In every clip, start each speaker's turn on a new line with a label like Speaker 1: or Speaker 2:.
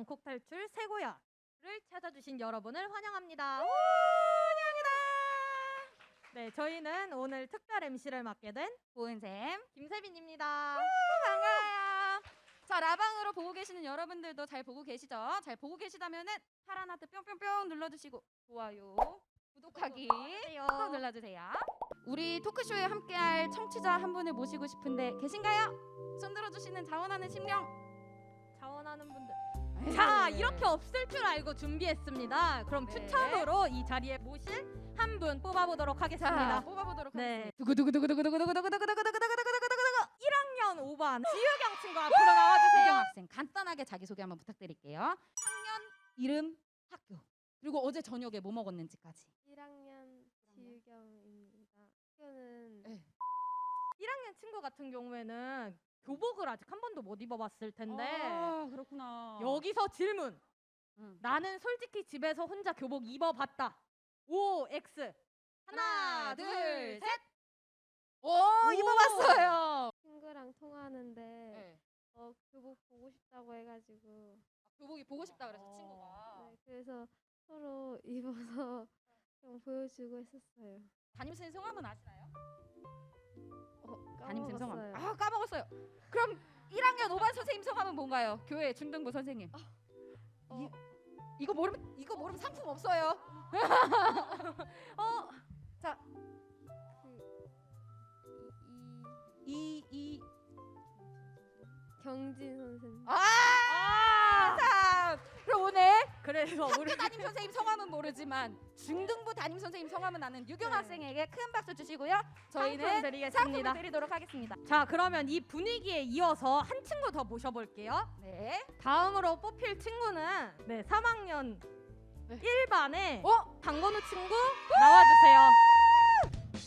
Speaker 1: 방콕 탈출 세고야를 찾아주신 여러분을 환영합니다. 환영합니다. 네, 저희는 오늘 특별 MC를 맡게 된
Speaker 2: 보은쌤
Speaker 1: 김세빈입니다.
Speaker 2: 반가워요. 자 라방으로 보고 계시는 여러분들도 잘 보고 계시죠? 잘 보고 계시다면은 파란 하트 뿅뿅뿅 눌러주시고 좋아요, 구독하기. 꼭 눌러주세요. 우리 토크쇼에 함께할 청취자 한 분을 모시고 싶은데 계신가요? 손 들어주시는 자원하는 심령.
Speaker 1: 자원하는 분들. 자,
Speaker 2: 네.
Speaker 1: 이렇게 없을 줄 알고 준비했습니다. 그럼
Speaker 2: 네.
Speaker 1: 추첨으로 이 자리에 모실 한 분 뽑아보도록
Speaker 2: 자
Speaker 1: 하겠습니다.
Speaker 2: 뽑아보도록
Speaker 1: 네.
Speaker 2: 하겠습니다. 두구두구두구두구두구두구두구두구두구두구두구두구두구
Speaker 1: 1학년 5반 지유경 친구 앞으로 나와주세요.
Speaker 2: 학생 간단하게 자기 소개 한번 부탁드릴게요. 학년, 이름, 학교 그리고 어제 저녁에 뭐 먹었는지까지.
Speaker 3: 1학년 지유경입니다. 학교는
Speaker 2: 네.
Speaker 1: 1학년 친구 같은 경우에는 교복을 아직 한 번도 못 입어봤을 텐데
Speaker 2: 아, 그렇구나.
Speaker 1: 여기서 질문.
Speaker 2: 응.
Speaker 1: 나는 솔직히 집에서 혼자 교복 입어봤다. O X
Speaker 2: 하나, 둘, 셋. 오,
Speaker 1: 오!
Speaker 2: 입어봤어요.
Speaker 3: 친구랑 통화하는데
Speaker 2: 네.
Speaker 3: 어, 교복 보고 싶다고 해가지고
Speaker 2: 교복이 보고 싶다 그래서
Speaker 1: 어.
Speaker 2: 친구가
Speaker 3: 네, 그래서 서로 입어서 좀 보여주고 했었어요.
Speaker 2: 담임 선생 성함은 아시나요?
Speaker 3: 어,
Speaker 2: 담임 선생 성함. 아 까먹었어요. 그럼 1학년 5반 선생님 성함은 뭔가요? 교회 중등부 선생님.
Speaker 3: 어,
Speaker 2: 이, 이거 모르면 이거 모르면 상품 없어요. 어, 자,
Speaker 3: 그
Speaker 2: 이, 이,
Speaker 3: 경진 선생님.
Speaker 2: 아, 참. 그럼 오늘
Speaker 1: 그래서 우리
Speaker 2: 학교 담임 선생님 성함은 모르지만 중등부 담임 선생님 성함은 아는 유경
Speaker 1: 네.
Speaker 2: 학생에게 큰 박수 주시고요.
Speaker 1: 상품
Speaker 2: 저희는
Speaker 1: 드리겠습니다.
Speaker 2: 상품을 드리도록 하겠습니다.
Speaker 1: 자 그러면 이 분위기에 이어서 한 친구 더 모셔볼게요.
Speaker 2: 네.
Speaker 1: 다음으로 뽑힐 친구는 네 3학년
Speaker 2: 네.
Speaker 1: 1반의
Speaker 2: 어,
Speaker 1: 강건우 친구 나와주세요.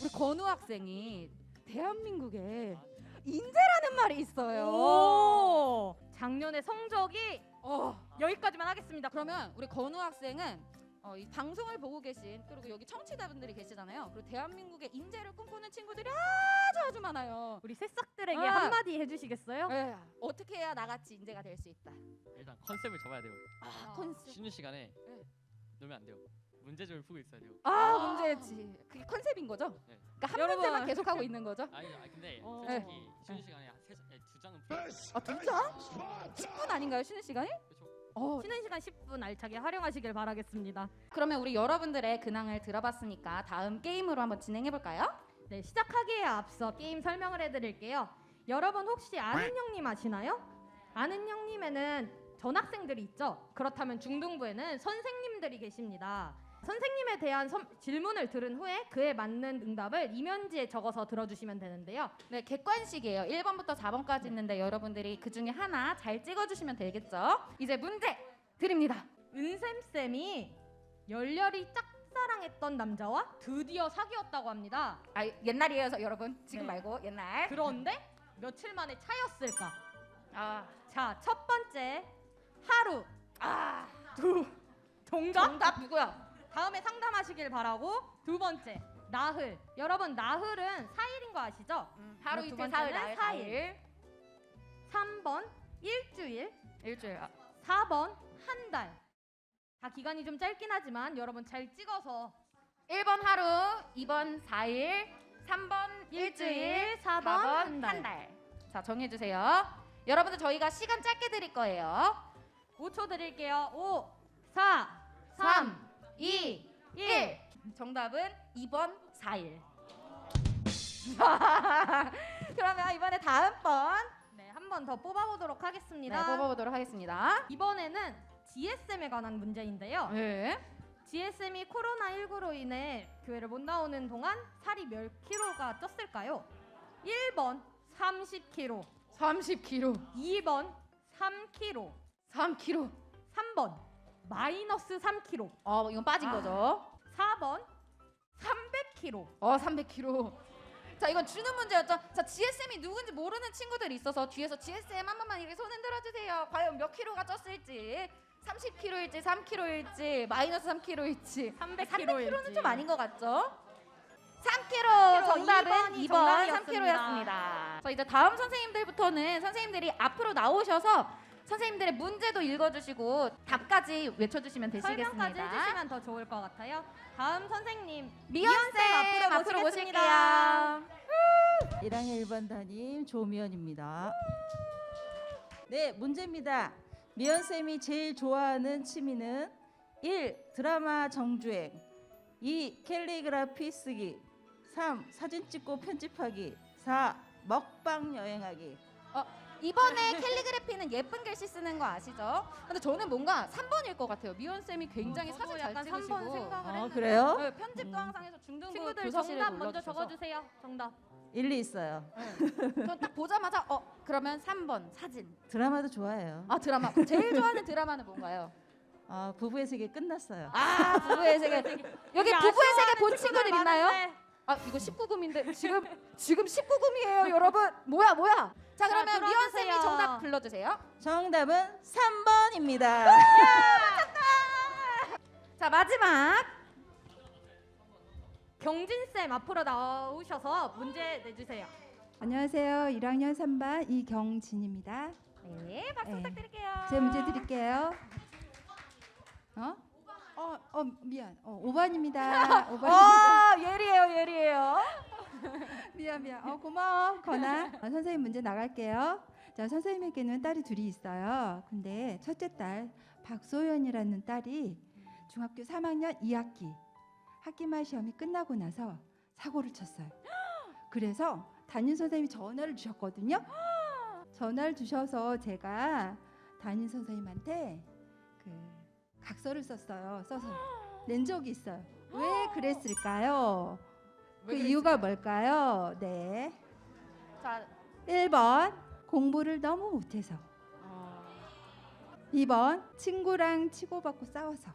Speaker 2: 우리 건우 학생이 대한민국에 인재라는 말이 있어요.
Speaker 1: 오 작년에 성적이
Speaker 2: 어.
Speaker 1: 여기까지만 하겠습니다.
Speaker 2: 그러면 우리 건우 학생은 어, 이 방송을 보고 계신 그리고 여기 청취자분들이 계시잖아요. 그리고 대한민국의 인재를 꿈꾸는 친구들이 아주 아주 많아요.
Speaker 1: 우리 새싹들에게
Speaker 2: 아.
Speaker 1: 한마디 해주시겠어요?
Speaker 2: 네. 어떻게 해야 나같이 인재가 될 수 있다.
Speaker 4: 일단 컨셉을 잡아야 돼요.
Speaker 2: 아,
Speaker 1: 어.
Speaker 2: 컨셉.
Speaker 4: 쉬는 시간에
Speaker 2: 네.
Speaker 4: 놀면 안 돼요. 문제점을 풀고 있어야 돼요.
Speaker 2: 아, 문제지. 그게 컨셉인 거죠?
Speaker 4: 네.
Speaker 2: 그러니까 한
Speaker 1: 여러분.
Speaker 2: 문제만 계속 하고 있는 거죠?
Speaker 4: 아니, 아니 근데
Speaker 1: 어.
Speaker 4: 솔직히 쉬는 시간에 한 세, 아니, 두 장은 돼요.
Speaker 2: 아, 두 장? 10분 아닌가요? 쉬는 시간이?
Speaker 4: 그렇죠.
Speaker 2: 어,
Speaker 1: 쉬는 시간 10분 알차게 활용하시길 바라겠습니다.
Speaker 2: 그러면 우리 여러분들의 근황을 들어봤으니까 다음 게임으로 한번 진행해 볼까요?
Speaker 1: 네, 시작하기에 앞서 게임 설명을 해드릴게요. 여러분 혹시 아는 형님 아시나요? 아는 형님에는 전학생들이 있죠. 그렇다면 중등부에는 선생님들이 계십니다. 선생님에 대한 섬- 질문을 들은 후에 그에 맞는 응답을 이면지에 적어서 들어주시면 되는데요.
Speaker 2: 네, 객관식이에요. 1번부터 4번까지 있는데 여러분들이 그 중에 하나 잘 찍어주시면 되겠죠? 이제 문제 드립니다.
Speaker 1: 은샘 쌤이 열렬히 짝사랑했던 남자와 드디어 사귀었다고 합니다.
Speaker 2: 아, 옛날이에요, 여러분. 지금
Speaker 1: 네.
Speaker 2: 말고 옛날.
Speaker 1: 그런데 며칠 만에 차였을까?
Speaker 2: 아,
Speaker 1: 자, 첫 번째 하루,
Speaker 2: 아,
Speaker 1: 두 정답.
Speaker 2: 정답 누구야?
Speaker 1: 다음에 상담하시길 바라고 두 번째 나흘. 여러분 나흘은 4일인 거 아시죠?
Speaker 2: 하루
Speaker 1: 두
Speaker 2: 이틀
Speaker 1: 번째는
Speaker 2: 사흘 나흘
Speaker 1: 사일.
Speaker 2: 사일
Speaker 1: 3번 일주일,
Speaker 2: 일주일. 아,
Speaker 1: 4번 한 달. 다 기간이 좀 짧긴 하지만 여러분 잘 찍어서
Speaker 2: 1번 하루, 2번 4일, 3번 일주일,
Speaker 1: 일주일, 4번
Speaker 2: 4번
Speaker 1: 한 달.
Speaker 2: 자, 정해 주세요. 여러분들 저희가 시간 짧게 드릴 거예요.
Speaker 1: 5초 드릴게요. 5, 4,
Speaker 2: 3, 2,
Speaker 1: 1.
Speaker 2: 1. 정답은 2번 4일. 그러면 이번에 다음 번
Speaker 1: 네, 한 번 더 뽑아보도록
Speaker 2: 네,
Speaker 1: 하겠습니다.
Speaker 2: 뽑아보도록 하겠습니다.
Speaker 1: 이번에는 GSM에 관한 문제인데요.
Speaker 2: 네.
Speaker 1: GSM이 코로나19로 인해 교회를 못 나오는 동안 살이 몇 킬로가 쪘을까요? 1번 30kg,
Speaker 2: 30kg,
Speaker 1: 2번 3kg,
Speaker 2: 3kg.
Speaker 1: 3번 마이너스 3kg,
Speaker 2: 어, 이건 빠진
Speaker 1: 아.
Speaker 2: 거죠.
Speaker 1: 4번 300kg.
Speaker 2: 어, 300kg. 자, 이건 주는 문제였죠. 자, GSM이 누군지 모르는 친구들이 있어서 뒤에서 GSM 한 번만 이렇게 손 흔들어 주세요. 과연 몇 킬로가 쪘을지. 30kg일지 3kg일지 마이너스 3kg일지 300kg는 좀 아닌 것 같죠? 3kg 정답은
Speaker 1: 2번이
Speaker 2: 2번
Speaker 1: 정답이었습니다.
Speaker 2: 3kg였습니다. 자 이제 다음 선생님들부터는 선생님들이 앞으로 나오셔서 선생님들의 문제도 읽어주시고 답까지 외쳐주시면 되시겠습니다.
Speaker 1: 설명까지 해주시면 더 좋을 것 같아요. 다음 선생님
Speaker 2: 미연 쌤
Speaker 1: 앞으로
Speaker 2: 앞으로
Speaker 1: 모시겠습니다.
Speaker 2: 모실게요.
Speaker 5: 1학년 1반 담임 조미연입니다. 네, 문제입니다. 미연 쌤이 제일 좋아하는 취미는 1. 드라마 정주행 2. 캘리그라피 쓰기 3. 사진 찍고 편집하기 4. 먹방 여행하기
Speaker 2: 이번에 캘리그래피는 예쁜 글씨 쓰는 거 아시죠? 근데 저는 뭔가 3번일 것 같아요. 미연 쌤이 굉장히
Speaker 1: 저도
Speaker 2: 사진 잘
Speaker 1: 약간
Speaker 2: 찍으시고
Speaker 1: 3번 생각을
Speaker 5: 어,
Speaker 1: 했는데
Speaker 5: 그래요?
Speaker 2: 네, 편집도
Speaker 5: 음.
Speaker 2: 항상 해서 중등부
Speaker 1: 친구들
Speaker 2: 교사실에
Speaker 1: 정답 먼저
Speaker 2: 올려주셔서
Speaker 1: 적어주세요. 정답.
Speaker 5: 일리 있어요.
Speaker 2: 전딱 보자마자 어 그러면 3번 사진.
Speaker 5: 드라마도 좋아해요.
Speaker 2: 아 드라마 제일 좋아하는 드라마는 뭔가요?
Speaker 5: 아, 부부의 세계 끝났어요.
Speaker 2: 아 부부의 세계 여기 부부의 세계 본 친구들
Speaker 1: 친구들
Speaker 2: 있나요?
Speaker 1: 많은데.
Speaker 2: 아 이거 19금인데 지금 지금 19금이에요 여러분 뭐야 뭐야 자
Speaker 1: 자,
Speaker 2: 그러면 미연 쌤이
Speaker 1: 들어주세요.
Speaker 2: 정답 불러주세요
Speaker 5: 정답은 3번입니다.
Speaker 2: 자 마지막
Speaker 1: 경진 쌤 앞으로 나오셔서 문제 내주세요.
Speaker 6: 안녕하세요. 1학년 3반 이경진입니다.
Speaker 2: 네 박수
Speaker 6: 네.
Speaker 2: 부탁드릴게요
Speaker 6: 제 문제 드릴게요. 어? 어, 어 미안. 어, 5번입니다. 5번입니다.
Speaker 2: 와 예리해요 예리해요
Speaker 6: 미안 미안. 어 고마워. 건아. 어, 선생님 문제 나갈게요. 자, 선생님에게는 딸이 둘이 있어요. 근데 첫째 딸 박소연이라는 딸이 중학교 3학년 2학기 학기말 시험이 끝나고 나서 사고를 쳤어요. 그래서 담임 선생님이 전화를 주셨거든요. 전화를 주셔서 제가 담임 선생님한테 그 각서를 썼어요. 써서 낸 적이 있어요. 왜 그랬을까요? 그 이유가 뭘까요? 네.
Speaker 2: 자
Speaker 6: 1번 공부를 너무 못해서 2번 친구랑 치고받고 싸워서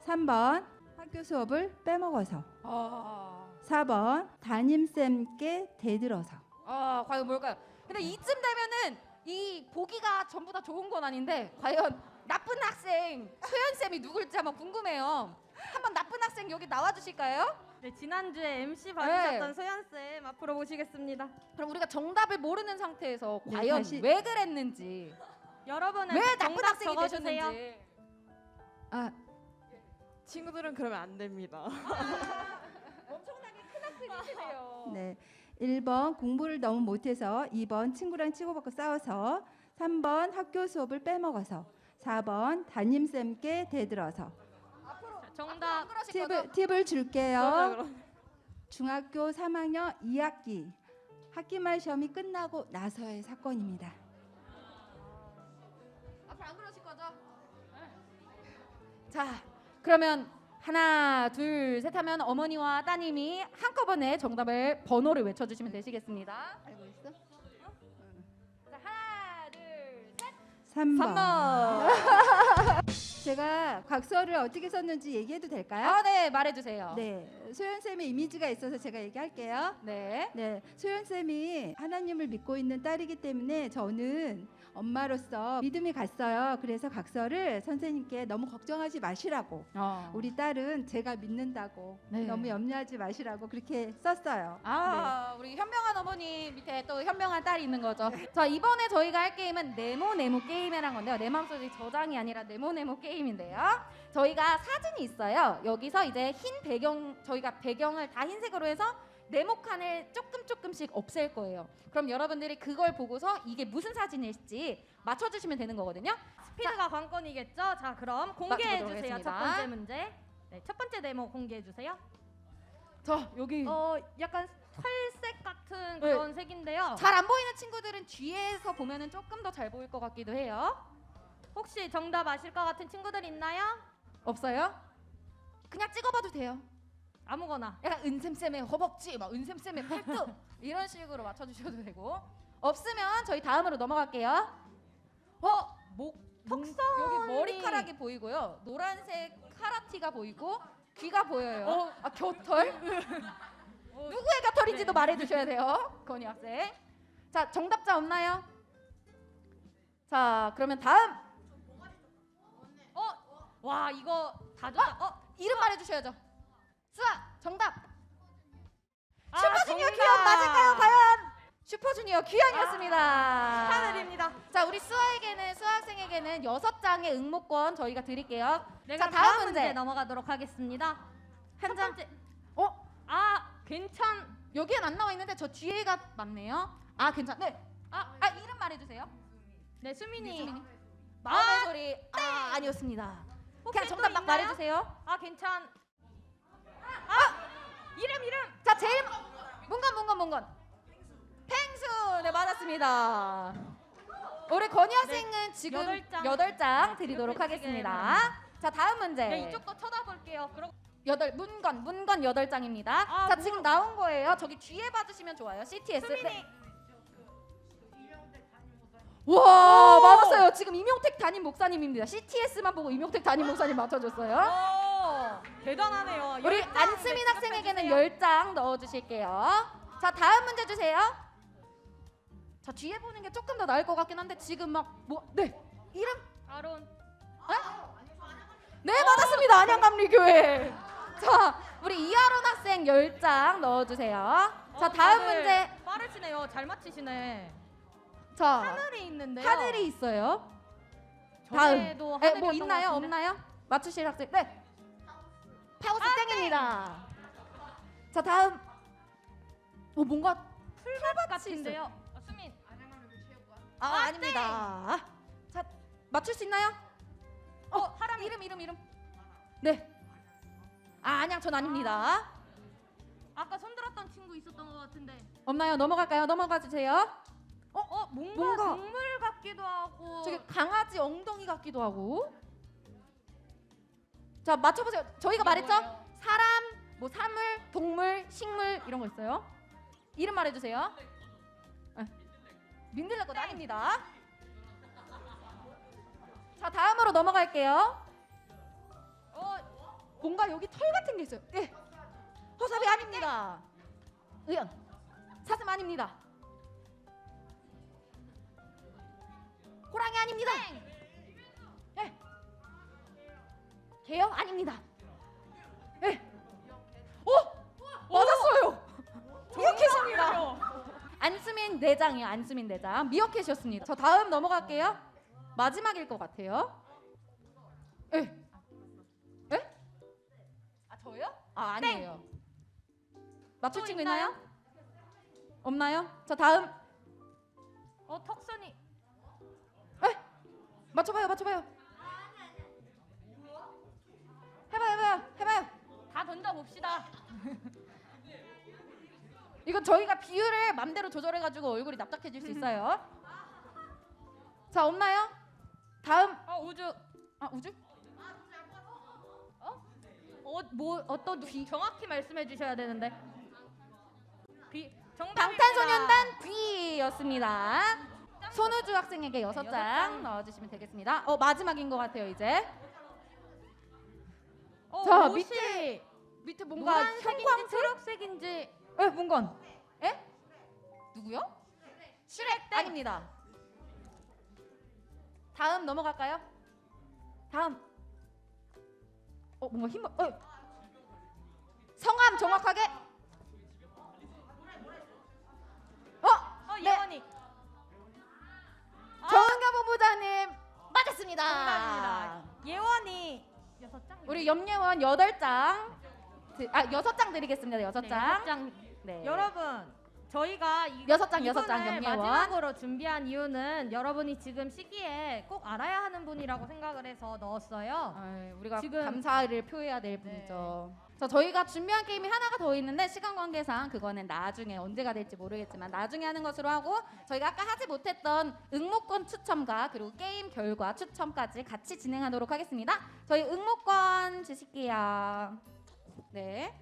Speaker 6: 3번 학교 수업을 빼먹어서
Speaker 2: 아,
Speaker 6: 4번 담임쌤께 대들어서
Speaker 2: 아 과연 뭘까요? 근데 이쯤 되면은 이 보기가 전부 다 좋은 건 아닌데 과연 나쁜 학생 소연 쌤이 누굴지 한번 궁금해요. 한번 나쁜 학생 여기 나와 주실까요?
Speaker 1: 네, 지난주에 MC 받으셨던
Speaker 2: 네.
Speaker 1: 소연 쌤 앞으로 모시겠습니다.
Speaker 2: 그럼 우리가 정답을 모르는 상태에서
Speaker 6: 네,
Speaker 2: 과연
Speaker 6: 다시-
Speaker 2: 왜 그랬는지
Speaker 1: 여러분은
Speaker 2: 왜 나쁜
Speaker 1: 정답
Speaker 2: 학생이
Speaker 1: 적어주세요.
Speaker 2: 되셨는지
Speaker 6: 아
Speaker 7: 친구들은 그러면 안 됩니다.
Speaker 2: 엄청나게 큰 학생이시네요.
Speaker 6: 네. 1번 공부를 너무 못해서 2번 친구랑 치고받고 싸워서 3번 학교 수업을 빼먹어서 4번 담임쌤께 대들어서
Speaker 1: 정답?
Speaker 6: 팁을, 팁을 줄게요. 중학교 3학년 2학기 학기 말 시험이 끝나고 나서의 사건입니다.
Speaker 2: 앞으로 안 그러실 거죠? 자, 그러면 하나, 둘, 셋 하면 어머니와 따님이 한꺼번에 정답을 번호를 외쳐주시면 되시겠습니다.
Speaker 6: 알고 있어?
Speaker 2: 자, 하나, 둘, 셋.
Speaker 6: 3번.
Speaker 2: 3번.
Speaker 6: 제가 각서를 어떻게 썼는지 얘기해도 될까요?
Speaker 2: 아, 네, 말해주세요.
Speaker 6: 네, 소연 쌤의 이미지가 있어서 제가 얘기할게요.
Speaker 2: 네.
Speaker 6: 네, 소연 쌤이 하나님을 믿고 있는 딸이기 때문에 저는 엄마로서 믿음이 갔어요. 그래서 각서를 선생님께 너무 걱정하지 마시라고.
Speaker 2: 어.
Speaker 6: 우리 딸은 제가 믿는다고
Speaker 2: 네.
Speaker 6: 너무 염려하지 마시라고 그렇게 썼어요.
Speaker 2: 아, 우리 현명한 어머니 밑에 또 현명한 딸이 있는 거죠. 자, 이번에 저희가 할 게임은 네모 네모 게임이란 건데요. 내 마음속에 저장이 아니라 네모 네모 게임인데요. 저희가 사진이 있어요. 여기서 이제 흰 배경 저희가 배경을 다 흰색으로 해서 네모 칸을 조금 조금씩 없앨 거예요. 그럼 여러분들이 그걸 보고서 이게 무슨 사진일지 맞춰 주시면 되는 거거든요.
Speaker 1: 스피드가 관건이겠죠? 자, 그럼 공개해 주세요. 첫
Speaker 2: 하겠습니다.
Speaker 1: 번째 문제. 네, 첫 번째 네모 공개해 주세요.
Speaker 2: 자, 여기
Speaker 1: 어, 약간 살색 같은
Speaker 2: 네.
Speaker 1: 그런 색인데요.
Speaker 2: 잘 안 보이는 친구들은 뒤에서 보면은 조금 더 잘 보일 것 같기도 해요.
Speaker 1: 혹시 정답 아실 것 같은 친구들 있나요?
Speaker 2: 없어요? 그냥 찍어봐도 돼요.
Speaker 1: 아무거나.
Speaker 2: 약간 은샘쌤의 허벅지, 막 은샘쌤의 팔뚝 이런 식으로 맞춰주셔도 되고 없으면 저희 다음으로 넘어갈게요. 어, 목, 턱선 여기 머리카락이 보이고요. 노란색 카라티가 보이고 귀가 보여요. 아 겨털? 누구의 겨털인지도 말해주셔야 돼요, 건희 학생. 자, 정답자 없나요? 자, 그러면 다음
Speaker 1: 와, 이거 다 좋다. 어,
Speaker 2: 이름 말해주셔야죠. 수아, 정답.
Speaker 1: 아,
Speaker 2: 슈퍼주니어
Speaker 1: 정답.
Speaker 2: 기억 맞을까요, 과연? 슈퍼주니어 규현이었습니다.
Speaker 1: 축하드립니다.
Speaker 2: 자, 우리 수아에게는 수학생에게는 여섯 장의 응모권 저희가 드릴게요.
Speaker 1: 네,
Speaker 2: 자,
Speaker 1: 그럼
Speaker 2: 다음
Speaker 1: 문제. 넘어가도록 하겠습니다. 한첫
Speaker 2: 장.
Speaker 1: 번째.
Speaker 2: 어?
Speaker 1: 아, 괜찮.
Speaker 2: 여기엔 안 나와 있는데 저 뒤에가 맞네요. 아, 괜찮. 네. 아, 아 이름 말해주세요.
Speaker 1: 네, 수민이.
Speaker 2: 수민이. 마음의 소리. 아, 아니었습니다.
Speaker 1: 혹시
Speaker 2: 그냥
Speaker 1: 또
Speaker 2: 정답 막
Speaker 1: 있나요?
Speaker 2: 말해주세요.
Speaker 1: 아, 괜찮. 아, 이름 이름.
Speaker 2: 자, 제일 문건 문건 문건. 펭수. 네, 맞았습니다. 우리 건희 학생은 지금
Speaker 1: 네, 여덟 장.
Speaker 2: 여덟 장 드리도록
Speaker 1: 옆에
Speaker 2: 하겠습니다. 자, 다음 문제.
Speaker 1: 네, 이쪽도 쳐다볼게요. 그럼
Speaker 2: 여덟 문건 문건 여덟 장입니다.
Speaker 1: 아,
Speaker 2: 자
Speaker 1: 뭐-
Speaker 2: 지금 나온 거예요. 저기 뒤에 봐주시면 좋아요. CTS.
Speaker 1: 수민이.
Speaker 2: 네. 와 맞았어요. 지금 임용택 담임 목사님입니다. CTS만 보고 임용택 담임 목사님 맞춰줬어요.
Speaker 1: 오, 대단하네요.
Speaker 2: 우리
Speaker 1: 열 장,
Speaker 2: 안수민
Speaker 1: 네,
Speaker 2: 학생에게는
Speaker 1: 지급해주세요.
Speaker 2: 열장 넣어주실게요. 자 다음 문제 주세요. 자 뒤에 보는 게 조금 더 나을 것 같긴 한데 지금 막 뭐 네 이름
Speaker 1: 아론.
Speaker 2: 네 맞았습니다. 안양감리교회. 자 우리 이하론 학생 열장 넣어주세요. 자
Speaker 1: 어,
Speaker 2: 다음
Speaker 1: 다들
Speaker 2: 문제.
Speaker 1: 빠르시네요. 잘 맞히시네.
Speaker 2: 자
Speaker 1: 하늘이 있는데요.
Speaker 2: 하늘이 있어요. 다음.
Speaker 1: 전에도
Speaker 2: 에,
Speaker 1: 하늘이었던 뭐것
Speaker 2: 있나요?
Speaker 1: 같은데.
Speaker 2: 없나요? 맞추실 학생. 네. 파우스
Speaker 1: 아,
Speaker 2: 땡입니다. 자 다음. 어 뭔가
Speaker 1: 풀밭 같은데요. 아, 수민.
Speaker 2: 아,
Speaker 1: 아,
Speaker 2: 아닙니다. 자 맞출 수 있나요?
Speaker 1: 어, 하람
Speaker 2: 이름 이름 이름. 네. 아 안양 전 아닙니다.
Speaker 1: 아까 손들었던 친구 있었던 것 같은데.
Speaker 2: 없나요? 넘어갈까요? 넘어가 주세요.
Speaker 1: 어, 어, 뭔가,
Speaker 2: 뭔가-
Speaker 1: 동물 같기도 하고.
Speaker 2: 저기 강아지 엉덩이 같기도 하고. 자 맞춰보세요. 저희가 말했죠? 사람, 뭐 사물, 동물, 식물 이런 거 있어요. 이름 말해주세요. 아, 민들레 것 아닙니다. 자 다음으로 넘어갈게요.
Speaker 1: 어,
Speaker 2: 뭔가 여기 털 같은 게 있어요. 예. 허섭이 아닙니다. 의연. 사슴 아닙니다. 호랑이 아닙니다. 개요 아닙니다. 예. 오! 맞았어요. 미어캣입니다. 안수민 내장이요. 안수민 내장. 미어캣이었습니다. 저 다음 넘어갈게요. 마지막일 것 같아요. 예. 예? 아 저요? 아 아니에요. 맞출
Speaker 1: 또
Speaker 2: 친구
Speaker 1: 있나요?
Speaker 2: 있나요? 없나요? 자 다음
Speaker 1: 어, 턱선이.
Speaker 2: 맞춰봐요, 맞춰봐요. 해봐요, 해봐요, 해봐요.
Speaker 1: 다 던져봅시다.
Speaker 2: 이건 저희가 비율을 맘대로 조절해가지고 얼굴이 납작해질 수 있어요. 자 없나요? 다음
Speaker 1: 어, 우주.
Speaker 2: 아 우주?
Speaker 1: 어, 뭐 어떤 비 정확히 말씀해 주셔야 되는데. 비 정답입니다.
Speaker 2: 방탄소년단 B였습니다. 손우주 학생에게 여섯 장. 넣어주시면 되겠습니다. 어 마지막인 것 같아요 이제.
Speaker 1: 어,
Speaker 2: 자,
Speaker 1: 옷이
Speaker 2: 밑에 밑에 뭔가
Speaker 1: 노란색인지
Speaker 2: 형광색?
Speaker 1: 초록색인지
Speaker 2: 에 문건. 에? 누구요? 슈렉 아닙니다. 다음 넘어갈까요? 다음. 어 뭔가 힘. 어. 성함 정확하게. 어.
Speaker 1: 어,
Speaker 2: 네.
Speaker 1: 예원이.
Speaker 2: 정은경 본부장님 맞았습니다.
Speaker 1: 정답입니다. 예원이.
Speaker 2: 우리 염예원 여덟 장. 드- 아 여섯 장 드리겠습니다. 여섯
Speaker 1: 네,
Speaker 2: 장.
Speaker 1: 여섯 장.
Speaker 2: 네.
Speaker 1: 여러분 저희가 이,
Speaker 2: 여섯 장, 여섯 장
Speaker 1: 이분을
Speaker 2: 염예원.
Speaker 1: 마지막으로 준비한 이유는 여러분이 지금 시기에 꼭 알아야 하는 분이라고 생각을 해서 넣었어요.
Speaker 2: 아이, 우리가
Speaker 1: 지금-
Speaker 2: 감사를 표해야 될 분이죠. 자, 저희가 준비한 게임이 하나가 더 있는데 시간 관계상 그거는 나중에 언제가 될지 모르겠지만 나중에 하는 것으로 하고 저희가 아까 하지 못했던 응모권 추첨과 그리고 게임 결과 추첨까지 같이 진행하도록 하겠습니다. 저희 응모권 주실게요. 네,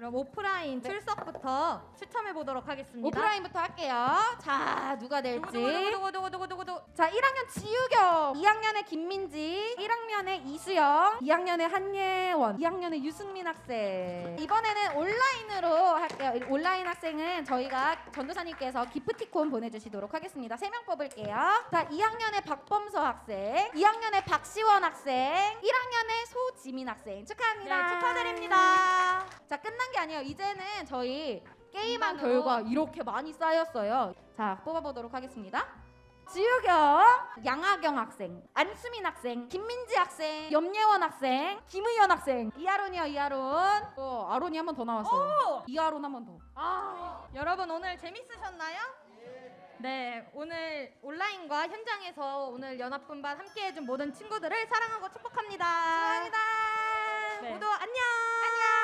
Speaker 1: 그럼 오프라인
Speaker 2: 네.
Speaker 1: 출석부터 추첨해 보도록 하겠습니다.
Speaker 2: 오프라인부터 할게요. 자, 누가 될지.
Speaker 1: 두구두구두구두구두구두구.
Speaker 2: 자, 1학년 지유경, 2학년의 김민지, 1학년의 이수영, 2학년의 한예원, 2학년의 유승민 학생. 이번에는 온라인으로 할게요. 온라인 학생은 저희가 전도사님께서 기프티콘 보내주시도록 하겠습니다. 세명 뽑을게요. 자, 2학년의 박범서 학생, 2학년의 박시원 학생, 1학년의 소지민 학생 축하합니다.
Speaker 1: 네, 축하드립니다.
Speaker 2: 자, 끝난 게 아니에요. 이제는 저희 게임한. 결과 이렇게 많이 쌓였어요. 자, 뽑아보도록 하겠습니다. 지우경, 양하경 학생, 안수민 학생, 김민지 학생, 염예원 학생, 김의연 학생, 이하론이요 이하론. 어, 아론이 한 번 더 나왔어요. 이하론 한 번 더.
Speaker 1: 아, 여러분 오늘 재밌으셨나요? 네, 오늘 온라인과 현장에서 오늘 연합분반 함께해준 모든 친구들을 사랑하고 축복합니다.
Speaker 2: 감사합니다.
Speaker 1: 모두 안녕. 안녕.